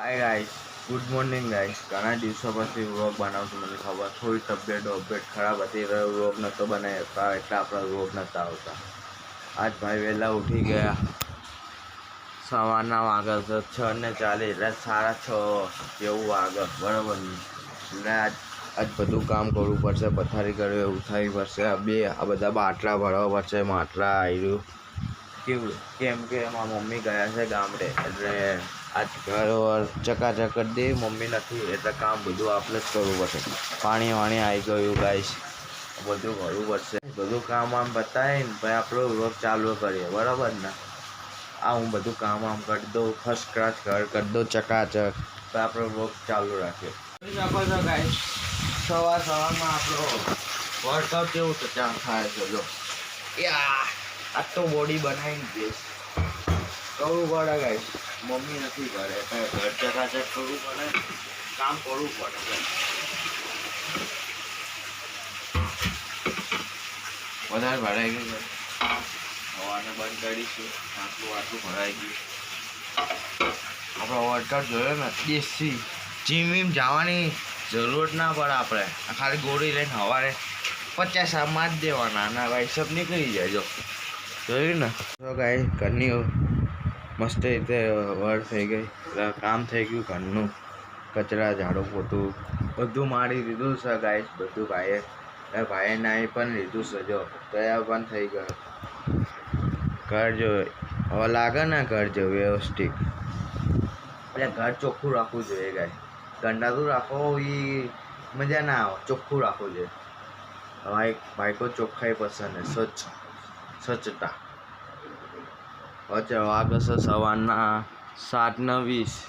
Hi guys good morning guys ઘણા દિવસો પછી વ્લોગ બનાવશું મને ખબર. થોડી તબિયત અપડેટ ખરાબ હતી એટલે વ્લોગ નહોતો બનાવી શકતા એટલે આપણા વ્લોગ નહોતા આવતા. આજ ભાઈ વહેલા ઉઠી ગયા. સવારના વાગે તો છ ને ચાલીસ, એટલે સાડા છ જેવું વાગે બરાબર એટલે આજ આજ બધું કામ કરવું પડશે, પથારી કરવી ઉઠાવવી પડશે. બે, આ બધા બાટલા ભરવા પડશે, માટલા આવ્યું કેવું? કેમ કે એમાં મમ્મી ગયા છે ગામડે, એટલે આજ વર ચકાચક કરી દે, મમ્મી નથી, એટલે કામ બધું આપણે જ કરવું પડશે. પાણી વાણી આવી ગયું ગાઈશ બધું કરવું પડશે. બધું કામ આમ બતાવીને ભાઈ આપણો વર્ક ચાલુ કરીએ, બરાબર ને? આ હું બધું કામ આમ કરી દઉં ફર્સ્ટ ક્લાસ ઘર કરી દઉં, ચકાચક. તો આપણો વર્ક ચાલુ રાખીએ. સવાર સવારમાં આપણો વર્કઆઉટ કેવું તો ચાલ થાય છે, જો. યા! આ તો બોડી બનાવીને દઈશ કરવું પડે ગાઈશ મમ્મી નથી કરે એટલે ઘર ચકાચક કરવું પડે. કામ કરવું પડે. વધારે ભરાઈ ગયું હવાને બંધ કરીશું. આટલું આટલું ભરાઈ ગયું. આપણો વર્કઆઉટ જોયો ને, દેશી. જીમ વીમ જવાની જરૂરત ના પડે આપણે. ખાલી ગોળી લઈને સવારે પચાસ આમાં જ દેવાના. અને વાઇસઅપ નીકળી જાય, જો. જોયું ને? તો ગાય ઘરની મસ્ત રીતે વર થઈ ગઈ. કામ થઈ ગયું ઘરનું. કચરા, ઝાડુ પોતું. બધું મારી દીધું છે ગાય બધું ભાઈએ. ભાઈએ નાઈ પણ લીધું છે જો. તૈયાર પણ થઈ ગયો. ઘર જો હવે લાગે ને ઘર જો વ્યવસ્થિત. એટલે ઘર ચોખ્ખું રાખવું જોઈએ ગાય ગંડાતું રાખો એ મજા ના આવે, ચોખ્ખું રાખવું જોઈએ. ભાઈ ભાઈકો ચોખ્ખાઈ પસંદ છે, સ્વચ્છ. સ્વચ્છતા. વચ્ચે વાગે છે સવારના સાત ને વીસ.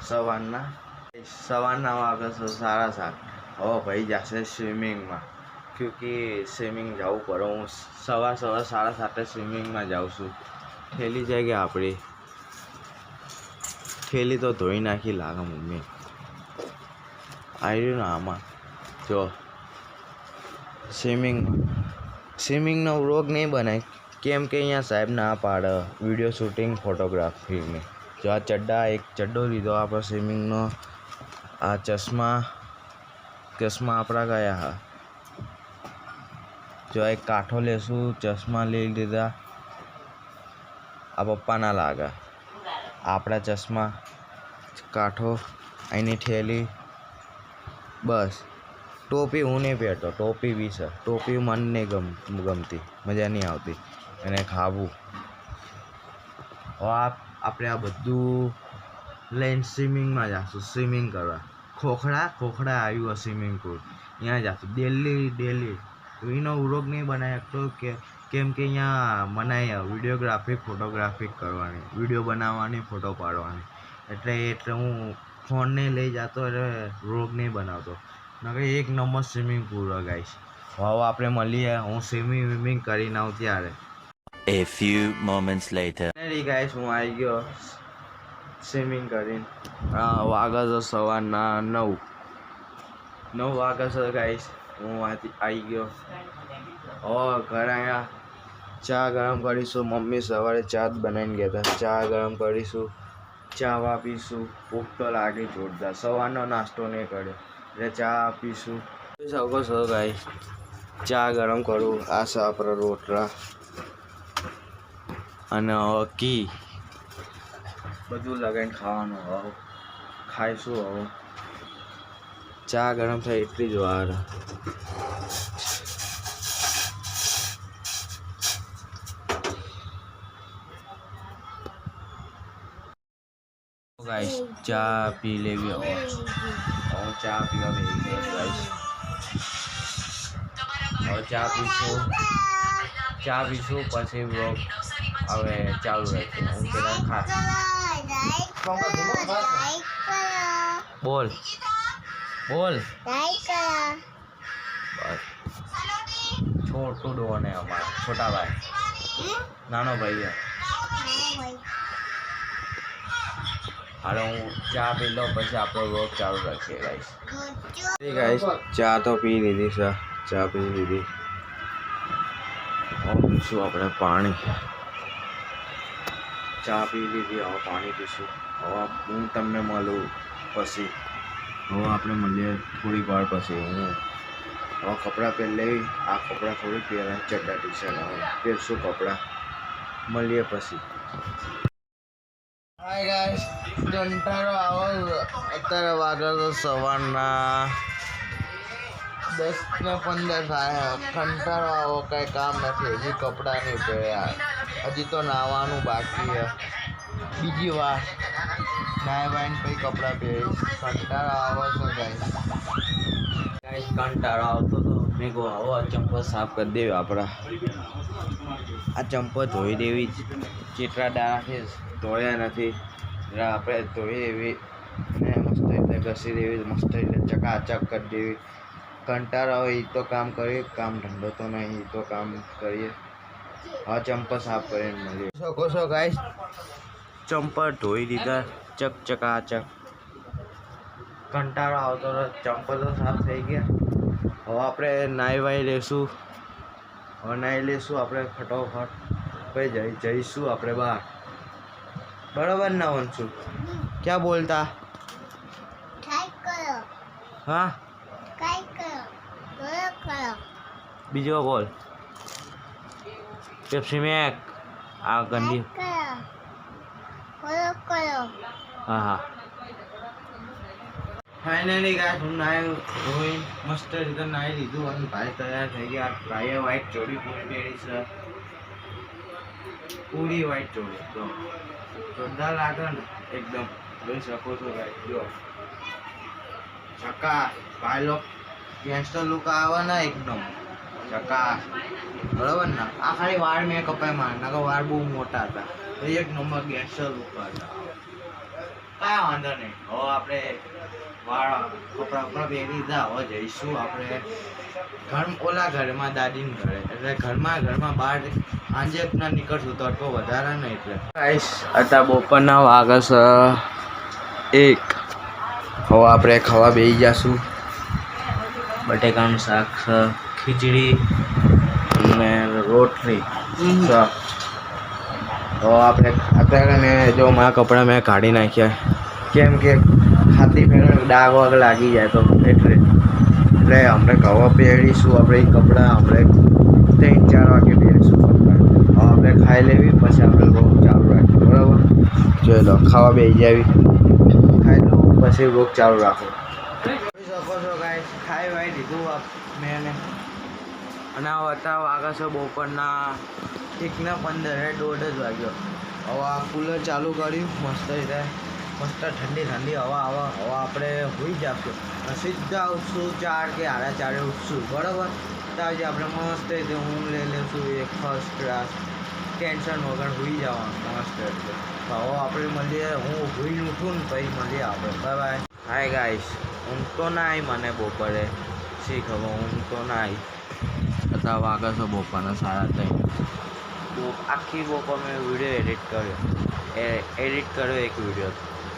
સવારના સવારના વાગે છે સાડા સાત. હવે ભાઈ જશે સ્વિમિંગમાં. ક્યોંકિ સ્વિમિંગ જવું પડે. હું સવાર સવાર સાડા સાતે સ્વિમિંગમાં જાઉં છું. થેલી જગ્યા આપણી થેલી તો ધોઈ નાખી લાગે મમ્મી. આવ્યું ને આમાં. જો. સ્વિમિંગમાં. સ્વિમિંગનો વ્લોગ નહીં બનાય. કેમ કે અહીંયા સાહેબ ના પાડે વીડિયો શૂટિંગ ફોટોગ્રાફીની. જો આ ચડ્ડા એક ચડ્ડો લીધો આપણે સ્વિમિંગનો. આ ચશ્મા ચશ્મા આપણા ગયા હા. જો એક કાંઠો લેશું, ચશ્મા લઈ લીધા. આ પપ્પાના લાગે. આપણા ચશ્મા, કાંઠો, અહીંની ઠેલી બસ. ટોપી હું નહીં પહેરતો, ટોપી વિશે ટોપી મને નહીં ગમ, ગમતી, મજા નહીં આવતી. એને ખાવું. હવે આપણે આ બધું લઈને સ્વિમિંગમાં જઈશું સ્વિમિંગ કરવા. ખોખડા ખોખડા આવ્યું સ્વિમિંગ પુલ. ત્યાં જઈશું ડેલી ડેલી એનો ઉરોગ નહીં બનાવી શકતો કે, કેમ કે અહીંયા મનાય વિડીયોગ્રાફી ફોટોગ્રાફી કરવાની. વીડિયો બનાવવાની, ફોટો પાડવાની. એટલે એટલે હું ફોનને લઈ જતો એટલે રોગ નહીં બનાવતો. નકર એક નંબર સ્વિમિંગ પૂલ ગાઈશ હવે આપણે મળીએ. હું સ્વિમિંગ વિમિંગ કરીને આવું ત્યારે. A few moments later. Guys હું આવી ગયો. સ્વિમિંગ કરીને. વાગે છે સવારના નવ. નવ વાગે છે ગાઈશ હું આવી ગયો. હવે ઘરે આવ્યા ચા ગરમ કરીશું. મમ્મી સવારે ચા જ બનાવીને ગયા હતા. ચા ગરમ કરીશું. ચા પીશું ભૂખ તો લાગી જોરદાર. સવારનો નાસ્તો નહીં કર્યો. એટલે ચા પીશું. શકો છો ભાઈ? ચા ગરમ કરું. આ છે રોટલા. અને કી બધું લગાવીને ખાવાનું હવે. ખાઈશું હવે. ચા ગરમ થાય એટલી જ વાર ગાઈસ ચા પી લેવી હવે. હું ચા પીવા બેસી ગયો ગાઈસ હવે ચા પીશું. ચા પીશું પછી બ્લોગ હવે ચાલુ રહેશે હું પેલા ખાસ. બોલ. બોલ. બસ. છોટું ડોને અમારા છોટા ભાઈ નાનો ભાઈ. હાલો હું ચા પી લઉં પછી આપણો વર્ક ચાલુ રાખીએ ગાઈસ ગાઈસ ચા તો પી લીધી છે ચા પી લીધી. હવે પીશું આપણે પાણી. ચા પી લીધી હવે પાણી પીશું. હવે હું તમને મળું પછી. હવે આપણે મળીએ થોડીક વાર પછી હું. હવે કપડાં પહેરી આ કપડાં થોડી પહેરા ચડ્ડા ટી શર્ટ હવે પહેરશું કપડાં. મળીએ પછી. હાય ગાઈસ જંટારો આવો અત્યારે વાગે તો સવારના દસ ને પંદર થાય. કંટાળો આવો, કાંઈ કામ નથી. હજી કપડાં નહીં પહેર્યા. હજી તો નાહવાનું બાકી છે. બીજી વાર નાય વાઈને પછી કપડાં પહેરીશ. કંટાળો આવો છો ગાઈસ ગાઈસ કંટાળો આવતો તો મેં કહું આવો, આ ચંપો સાફ કરી દેવી આપણા. આ ચંપો ધોઈ દેવી ચિત્રા દાણા ધોયા નથી. આપણે ધોઈ દેવી ને મસ્ત રીતે ઘસી દેવી મસ્ત રીતે ચકાચક કરી દેવી. કંટાળા હોય એ તો કામ કરીએ કામ ધંધો તો નહીં એ તો કામ કરીએ. હા ચંપા સાફ કરીને મળીએ. શકો છો ગાઈસ ચંપલ ધોઈ દીધા ચક ચકાચક. કંટાળો આવતો ચંપલ તો સાફ થઈ ગયા. હવે આપણે નાહી વાઈ લેશું. હવે નાહી લેશું આપણે ફટોફટ. પછી જઈ જઈશું આપણે બહાર. બરાબરના વંશુ ક્યાં બોલતા હા બીજો બોલ પેપ્સી મેક આ ગંદી હા હા ફાઇનલી ગાઈસ હું નાય ધોઈ મસ્ત રીતે નાઈ લીધું અને ભાઈ તૈયાર થઈ ગયા ભાઈએ વાઈટ ચોડી પૂરી પહેરી છે પૂરી વ્હાઈટ ચોળી, તો લાગે ને એકદમ. જોઈ શકો છો ભાઈ, જો. ચકા ભાઈ લોક ગેંગસ્ટર લુક આવે ને એકદમ. ચકા બરાબર ને? આ ખાલી વાળ મેં કપાઈ માર નકર વાળ બહુ મોટા હતા. એક નંબર ગેંગસ્ટર લુક હતા. કાંઈ વાંધો નહીં. હવે આપણે વાળ કપડાં કપડાં પહેરી દીધા હવે જઈશું આપણે. ઘર ઓલા ઘરમાં દાદીને ઘરે એટલે ઘરમાં ઘરમાં બહાર આંજે ના નીકળશું તડકો વધારે નહીં એટલે. ગાઈસ અત્યારે બપોરના વાગસ એક હવે આપણે ખાવા બેસી જશું. બટેકાનું શાક ખીચડી અને રોટલી હવે તો આપણે અત્યારે મેં જો મારા કપડાં મેં કાઢી નાખ્યા. કેમ કે ખાતી ફેર ડાઘ વાગ લાગી જાય તો એટલે એટલે આપણે કવા પહેરીશું આપણે કપડાં આપણે ત્રણ ચાર વાગે પહેરીશું. કપડાં હવે આપણે ખાઈ લેવી પછી આપણે રોગ ચાલુ રાખીએ બરાબર? જોઈ લો ખાવા બેસી જાવી. ખાઈ લો પછી રોગ ચાલુ રાખો. જોઈ શકો છો કાંઈ ખાઈ વાઈ લીધું આપ મેં અને આ હતા વાગા છે બપોરના એકના પંદર દોઢ જ વાગ્યો. હવે આ કુલર ચાલુ કર્યું મસ્ત રીતે મસ્ત ઠંડી ઠંડી હવા આવે હવે આપણે હોઈ જશું. અને સીધા ઉઠશું, ચાર કે સાડા ચારે ઉઠશું, બરાબર? ત્યાં જે આપણે મસ્ત રીતે ઊંઘ લઈ લઈશું એક ફર્સ્ટ ક્લાસ ટેન્શન વગર હોઈ જવાનું, મસ્ત રીતે. તો હવે આપણે મળીએ, હું હોઈને ઉઠું ને પછી મળીએ આપણે. બાય બાય હાય ગાઈશ ઊંઘ તો ના આવી મને બપોરે. શી ખબર? ઊંઘ તો ના આવી અત્યારે વાગે છે બપોરના સાડા ત્રણ. બહુ આખી બપોર મેં વીડિયો એડિટ કર્યો. એ એડિટ કર્યો એક વીડિયો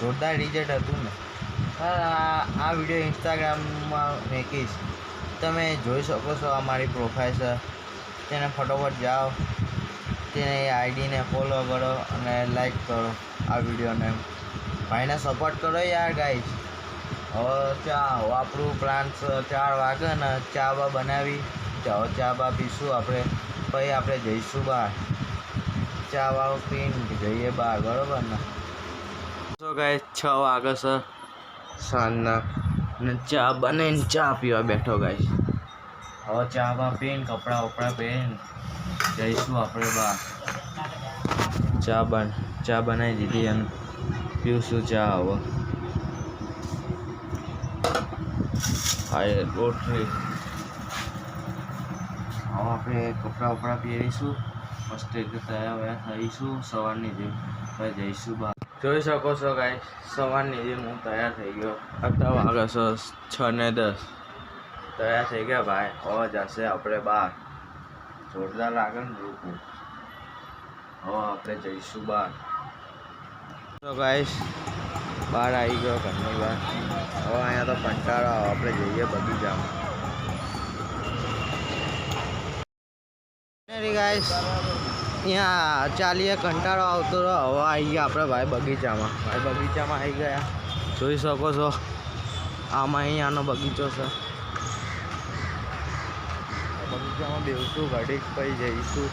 જોરદાર રિઝલ્ટ હતું ને. આ વીડિયો ઇન્સ્ટાગ્રામમાં મેકીશ. તમે જોઈ શકો છો આ મારી પ્રોફાઇલ છે. તેને ફટોફટ જાઓ. તેને આઈડીને ફોલો કરો અને લાઈક કરો આ વિડીયોને ભાઈને સપોર્ટ કરો યાર ગાઈસ હવે ચા આપણું પ્લાન ચાર વાગે ને ચા બા બનાવી. ચાઓ ચા બા પીશું આપણે. પછી આપણે જઈશું બહાર. ચા વાળું પીને જઈએ બહાર, બરાબર ને? તો ગાય છ વાગે છે. સાંજના. ને ચા બનાવીને ચા પીવા બેઠો ગાય હવે ચા બા પીને, કપડાં વપડા પહેરીને જઈશું આપણે બહાર. ચા બન, ચા બનાવી દીધી અને પીવશું ચા હવે. હા રોટરી હવે આપણે કપડાં વપડા પહેરીશું. મસ્ત રીતે તૈયાર થઈશું, સવારની જેમ. જઈશું બહાર. જોઈ શકો છો ગાય સવારની જેમ હું તૈયાર થઈ ગયો. અત્યારે વાગે છે છ ને દસ. તૈયાર થઈ ગયા ભાઈ, હવે જશે આપણે બહાર. જોરદાર લાગે ને રૂપું હવે આપણે જઈશું બહાર. તો ગાઈસ બહાર આવી ગયો ઘરની બહાર. હવે અહીંયા તો કંટાળો આપણે જઈએ બગીચામાં ગાઈસ અહીંયા ચાલીએ કંટાળો આવતો રહ્યો. હવે આવી ગયા આપણે ભાઈ બગીચામાં. ભાઈ બગીચામાં આવી ગયા. જોઈ શકો છો આમાં અહીંયાનો બગીચો છે. બગીચામાં બેસું ઘડી પછી જઈશું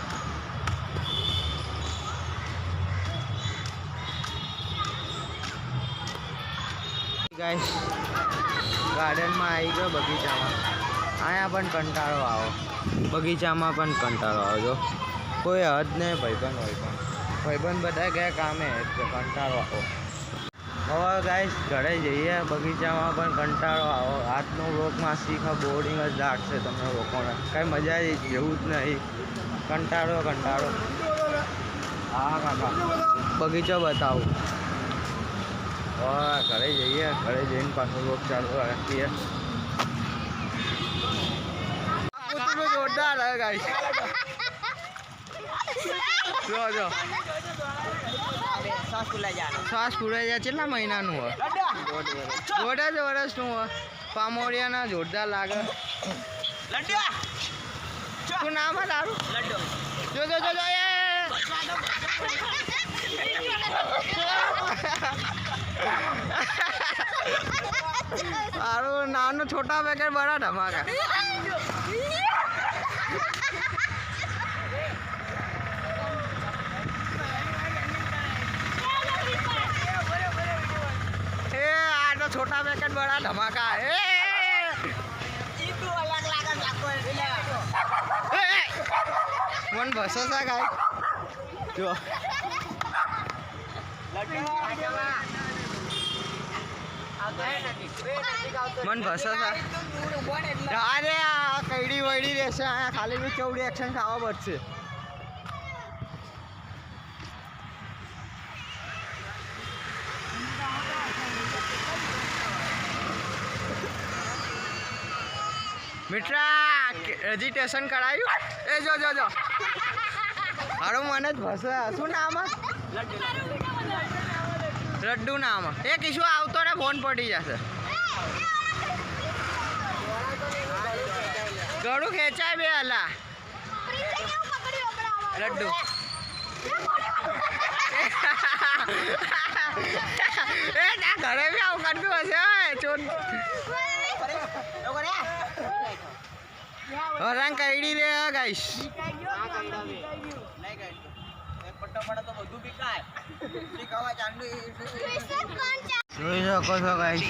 ગાઈસ ગાર્ડનમાં આવી ગયો બગીચામાં. અહીંયા પણ કંટાળો આવો. બગીચામાં પણ કંટાળો આવજો. કોઈ હદ નહીં ભાઈબંધ હોય પણ. ભાઈબંધ બધા ગયા કામે એટલે કંટાળો આવો. હવે ગાઈશ ઘરે જઈએ બગીચામાં પણ કંટાળો આવો. આજનો રોગમાં શીખા બોર્ડિંગ જ લાગશે તમને લોકોને. કાંઈ મજા જેવું જ નહીં. કંટાળો કંટાળો. હા કાકા. બગીચો બતાવું. હવે ઘરે જઈએ ઘરે જઈને પાછો રોગ ચાલુ રાખીએ. જોરદાર હે ગાઈસ જો શ્વાસ ફૂલાઈ જાય કેટલા મહિનાનું હોય. દોઢ વર્ષનું હોય. પામોડિયાના જોરદાર લાગે. શું નામ હે તારું? જો જો જો એ. નાનું છોટા પેકેટ બડા ધમાકા એ આ તો છોટા धमाका એ મન ભસો છે ગાય જો મન ભસો છે અરે આ કઈડી વઈડી રહેશે અહીંયા ખાલી બી ચૌડી એક્શન ખાવા પડશે મિત્રા રજીસ્ટ્રેશન કરાયું? એ જો જો જો. મારું મને જ ભસે. શું નામ લડ્ડુ નામ એ કિશુ આવતો ને ફોન પડી જશે. ગળું ખેંચાય બે હલા લડ્ડુ. એ ના ઘરે બી આવું કરતું હશે ઓય, ચોર કાઢી રે ગાઈશ જોઈ શકો છો ગાઈશ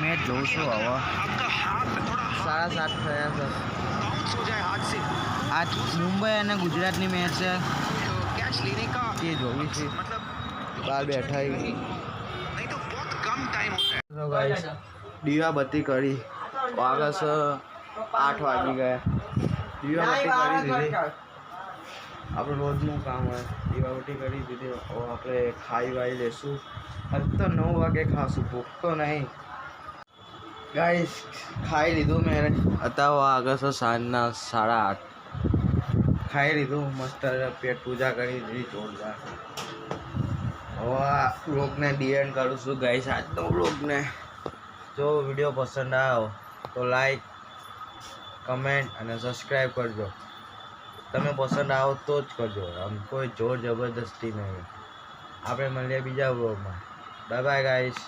મેં જોઉં છું હવે. સાડા સાત થયા છે. આજ મુંબઈ અને ગુજરાતની મેચ છે. તે જોવી છે. બહાર બેઠા દીવા બત્તી કરી. વાગસ આઠ વાગી ગયા. દીવા કરી દીધી. આપણે રોજનું કામ હોય. દીવાબત્તી કરી દીધી. આપણે ખાઈ વાઈ લેશું. આજ તો નવ વાગે ખાશું. ભૂખ તો નહીં. ગાઈસ ખાઈ લીધું મેં. અત્યારે આગળ છે સાંજના સાડા આઠ. ખાઈ લીધું. મસ્ત પેટ પૂજા કરી દીધી જોરદાર. હવે બ્લોગને ડીએન્ડ કરું છું. ગાઈસ આજનો બ્લોગને જો વીડિયો પસંદ આવ્યો તો લાઈક કમેન્ટ અને સબસ્ક્રાઈબ કરજો. તમે પસંદ આવો તો જ કરજો. આમ કોઈ જોર જબરદસ્તી નહીં. આપણે મળીએ બીજા વ્લોગમાં બાય બાય ગાઈસ